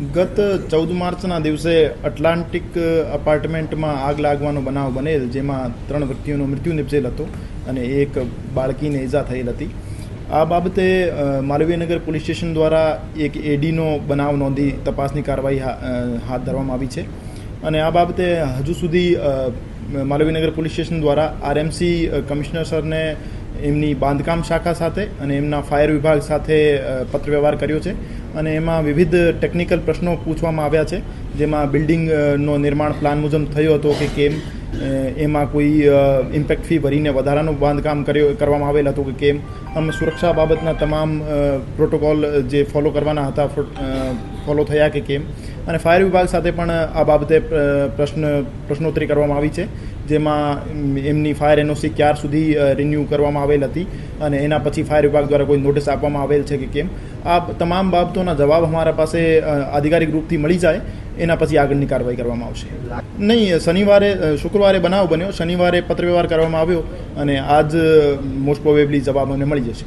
ગત ચૌદ માર્ચના દિવસે એટલાન્ટિક અપાર્ટમેન્ટમાં આગ લાગવાનો બનાવ બનેલ, જેમાં ત્રણ વ્યક્તિઓનું મૃત્યુ નિપજેલ હતો અને એક બાળકીને ઈજા થયેલ હતી. આ બાબતે માલવીનગર પોલીસ સ્ટેશન દ્વારા એક એડીનો બનાવ નોંધી તપાસની કાર્યવાહી હાથ ધરવામાં આવી છે. અને આ બાબતે હજુ સુધી માલવીનગર પોલીસ સ્ટેશન દ્વારા આરએમસી કમિશનર સરને એમની બાંધકામ શાખા સાથે અને એમના ફાયર વિભાગ સાથે પત્રવ્યવહાર કર્યો છે અને એમાં વિવિધ ટેકનિકલ પ્રશ્નો પૂછવામાં આવ્યા છે. જેમાં બિલ્ડિંગનો નિર્માણ પ્લાન મુજબ થયો હતો કે કેમ એમાં કોઈ ઇમ્પેક્ટ ફી ભરીને વધારાનું બાંધકામ કર્યો, કરવામાં આવેલ હતું કે કેમ? આમ સુરક્ષા બાબતના તમામ પ્રોટોકોલ જે ફોલો કરવાના હતા ફોલો થયા કે કેમ? અને ફાયર વિભાગ સાથે પણ આ બાબતે પ્રશ્ન, પ્રશ્નોત્તરી કરવામાં આવી છે, જેમાં એમની ફાયર એનઓસી ક્યાર સુધી રિન્યૂ કરવામાં આવેલ હતી અને એના પછી ફાયર વિભાગ દ્વારા કોઈ નોટિસ આપવામાં આવેલ છે કે કેમ? આ તમામ બાબતોના જવાબ અમારા પાસે આધિકારિક રૂપથી મળી જાય એના પછી આગળની કાર્યવાહી કરવામાં આવશે. નહીં શનિવારે શુક્રવારે બનાવ બન્યો. શનિવારે પત્ર વ્યવહાર કરવામાં આવ્યો અને આજ મોસ્ટ પ્રોબેબલી જવાબ અમને મળી જશે.